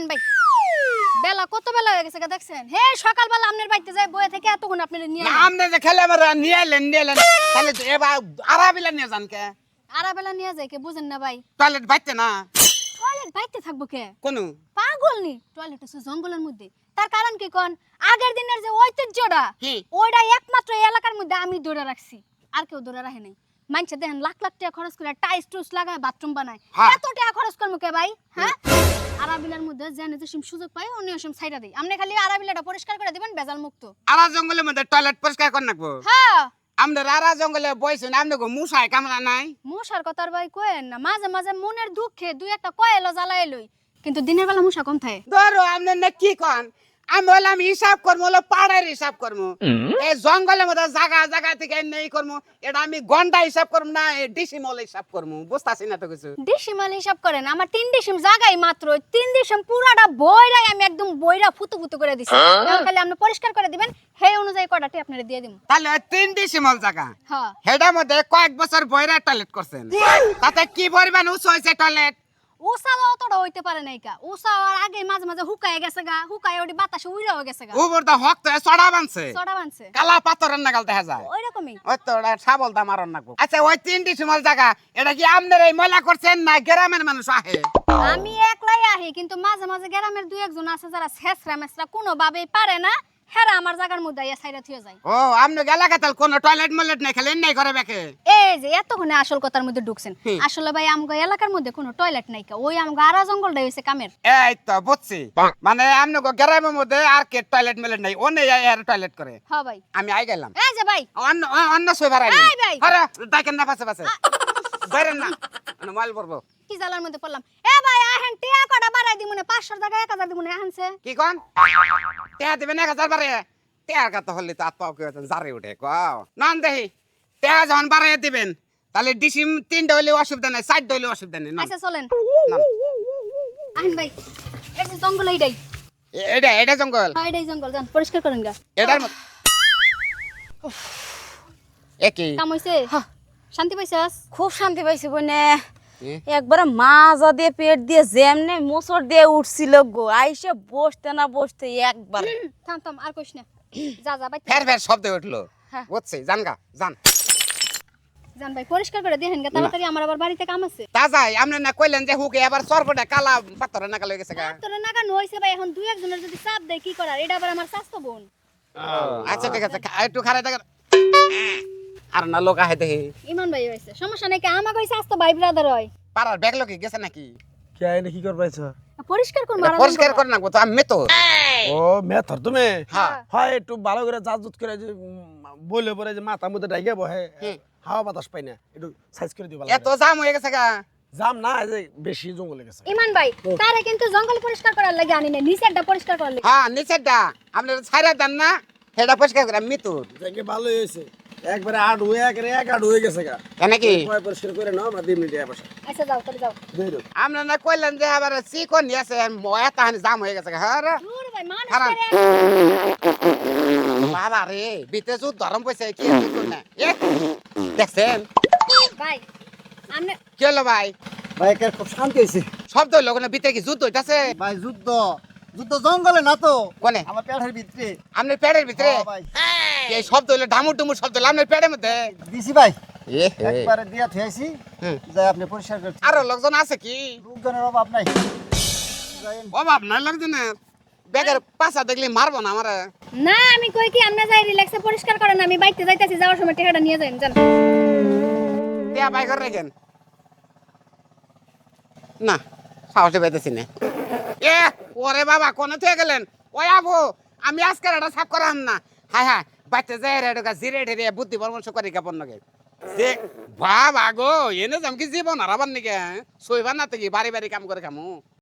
আহেন ভাই। বেলা কত বেলা হয়ে গেছে দেখছেন? হে সকালবেলা আপনার বাড়িতে যাই বয়ে থেকে এতক্ষণ আপনার নিয়ে আপনি যে খেলে আমার নিয়ে এলেন নিয়ে এলেন তাহলে এবার আরাবিলা নিয়ে যান কে? আরা বেলা নিয়ে যায় কে? বুঝেন না ভাই। টয়লেট বাইতে না? টয়লেট বাইতে থাকব কে? কোনো? পাগল নি। টয়লেট হচ্ছে জঙ্গলের মধ্যে। তার কারণ কি কোন? আগের দিনের যে ঐতিহ্যটা কি? ওইটা একমাত্র এই এলাকার মধ্যে আমি ধরে রাখছি। আর কেউ ধরে রাখে নাই। মানছে দেখেন লাখ লাখ টাকা খরচ করে টাইস টুস লাগায় বাথরুম বানায়। হ্যাঁ। এত টাকা খরচ করব কে ভাই? হ্যাঁ? আরাবিলার মধ্যে যেন যে সিম সুযোগ পাই অন্য সিম দেই আপনি খালি আরাবিলাটা পরিষ্কার করে দিবেন বেজাল মুক্ত আরা জঙ্গলের মধ্যে টয়লেট পরিষ্কার করে রাখব হ্যাঁ। আমরা আরা জঙ্গলে বইছেন না মুসায় কামরা নাই? মুসার কথার ভাই কোয়েন না মাঝে মাঝে মনের দুঃখে দুই একটা কয়েল জ্বালাই লই কিন্তু দিনের বেলা মুসা কম থাকে। ধরো আপনি না কি কন? আমি বললাম হিসাব করব হলো পাড়ার হিসাব করব এই জঙ্গলের মধ্যে জায়গা জায়গা থেকে নেই করব এটা আমি ঘণ্টা হিসাব করব না ডিসিমল হিসাব করব বুঝতেছি না তো কিছু? ডিসিমাল হিসাব করেন? আমার তিন ডিসিম জায়গায় মাত্র। তিন ডিসিম পুরাটা বইরাই আমি একদম বইরা ফুতু ফুতু করে দিছি। এবার খালি আপনি পরিষ্কার করে দিবেন। সেই অনুযায়ী কটাটি আপনারা দিয়ে দিব তাহলে তিন ডিসিমল জায়গা হ্যাঁ। হেডার মধ্যে কয়েক বছর বইরা টয়লেট করছেন। তাতে কি পরিমাণ উঁচু হয়েছে টয়লেট উষা অতটা হইতে পারে নাই কা। আর আগে মাঝে মাঝে হুকায় গেছে গা হুকায় ওটি বাতাসে হয়ে গেছে গা। উপর হক তো চড়া বানছে। চড়া বানছে। কালা পাথরের নাগাল দেখা যায়। ওই রকমই ওই তো ওটা নাকবো আচ্ছা ওই তিন ডিসিমল জায়গা এটা কি আপনার এই ময়লা করছেন না গ্রামের মানুষ আহে? আমি একলাই আহি কিন্তু মাঝে মাঝে গ্রামের দুই একজন আছে যারা শেষরা মেসরা কোনো ভাবেই পারে না। হেরা আমার জায়গার মধ্যে ইয়া সাইডা থিয়ে যায়। ও আপনি এলাকা তাহলে কোনো টয়লেট ময়লেট নাই খালি নাই করে বেকে। এই যে এতক্ষণে আসল কথার মধ্যে ঢুকছেন। আসলে ভাই আমগো এলাকার মধ্যে কোনো টয়লেট নাই কা। ওই আমগো আরা জঙ্গলটাই হইছে কামের। এই তো বুঝছি। মানে আপনি গো গ্রামের মধ্যে আর কে টয়লেট ময়লেট নাই অন্য এর টয়লেট করে। হ্যাঁ ভাই। আমি আই গেলাম। এই যে ভাই। অন্য অন্য সই এই ভাই। আরে দেখেন না পাশে পাশে। বাইরেন না। মানে মাইল পড়ব কি জালার মধ্যে পড়লাম? এ ভাই আহেন বাড়াই 500 টাকা 1000 দিমুনে আহেনছে কি কন? টেহা দিবেন এক হাজার টেহার কথা হলে তো আত্মা কি জারে উঠে কও। নান দেহি টেহা যখন বাড়াই দিবেন তাহলে ডিসিম তিনটা হইলে অসুবিধা নাই চারটা হইলে অসুবিধা নেই আচ্ছা চলেন। আহেন ভাই এই যে জঙ্গল এইটাই। এটা এটা জঙ্গল? হ্যাঁ এটাই জঙ্গল যান পরিষ্কার করেন গা। এটার একই কাম হইছে? শান্তি পাইছাস? খুব শান্তি পাইছি বনে? একবারে মাজা দিয়ে পেট দিয়ে যেমনে মোচড় দিয়ে উঠছিল গো আইসে বসতে না বসতে একবার। থাম থাম আর কইস না। যা যা ভাই ফের ফের শব্দ উঠল। হ্যাঁ। বুঝছি জান গা জান জান ভাই পরিষ্কার করে দেখেন গা তাড়াতাড়ি আমার আবার বাড়িতে কাম আছে। তা যাই আপনি না কইলেন যে হুকে এবার সর্বটা কালা পাথরে নাকাল হয়ে গেছে গা। তোর নাগানো হইছে ভাই এখন দুই একজনের যদি চাপ দেয় কি করার? এটা আবার আমার স্বাস্থ্য বোন। আচ্ছা ঠিক আছে একটু খারাপ দেখেন আর না লোক আহে দেখি। ইমান ভাই হইছে সমস্যা নাই কি? আমাকে হইছে স্বাস্থ্য ভাই ব্রাদার হয়। পাড়ার ব্যাগ লোকে গেছে নাকি? কে আইনে কি করবাইছ পরিষ্কার করুন এটা পরিষ্কার করে নাকবো তো আমি তো। ও মেথর তুমি হ্যাঁ। হয় একটু ভালো করে জাজুত করে যে বলে পরে যে মাথা মধ্যে ডাইগে বহে হাওয়া বাতাস পাই না একটু সাইজ করে দিবা এত জাম হয়ে গেছে গা। জাম না এই যে বেশি জঙ্গলে গেছে। ইমান ভাই তারে কিন্তু জঙ্গল পরিষ্কার করার লাগে আনি না নিচেরটা পরিষ্কার করার লাগে। হ্যাঁ নিচেরটা। আপনার ছাইরা দেন না সেটা পরিষ্কার করে মিতুর দেখে ভালোই হয়েছে। একবারে আট হয়ে একবারে এক আট হয়ে গেছে গা। কেন কি পয় পরিষ্কার করে নাও আমরা দুই মিনিট বসে। আচ্ছা যাও তাহলে যাও। আমরা না কইলেন যে আবার চিকন আছে ময়া তাহানি জাম হয়ে গেছে গা হ্যাঁ বাবা রে বিতে জুত ধরম পয়সা কি দেখছেন? ভাই আমনে কি হলো ভাই? ভাই খুব শান্তি হয়েছে। শব্দ হলো বিতে কি জুত হইতাছে? ভাই যুদ্ধ। যুদ্ধ জঙ্গলে না তো? কোনে? আমার পেটের ভিতরে। আপনার পেটের ভিতরে? হ্যাঁ ভাই। এই শব্দ হলো ডামুর ডুমুর শব্দ হলো আপনার পেটের মধ্যে? দিছি ভাই। একবারে দিয়া থুয়েছি। যাই আপনি পরিষ্কার করছেন আরও লোকজন আছে কি? লোকজনের অভাব নাই। অভাব নাই লোকজনের? বেগের পাশা দেখলে মারবো না আমারে। না আমি কই কি আমনে যাই রিল্যাক্সে পরিষ্কার করেন আমি বাইতে যাইতাছি যাওয়ার সময় টেহাটা নিয়ে যাই জান টিয়া বাই করে রেখেন। না সাহসে পাইতেছি না। এ, ওরে বাবা, কোনে থেকে গেলেন? ওই আবু, আমি আজকে এটা সাফ করাম না। হ্যাঁ হ্যাঁ বাচ্চা যাই রে এটা জিরে ঢেরে বুদ্ধি পরামর্শ করি কাপড় নাকি যে বাবা গো, এনে যাম কি জীবন, আর আবার নাকি সইবার না তো কি বাড়ি বাড়ি কাম করে খামু?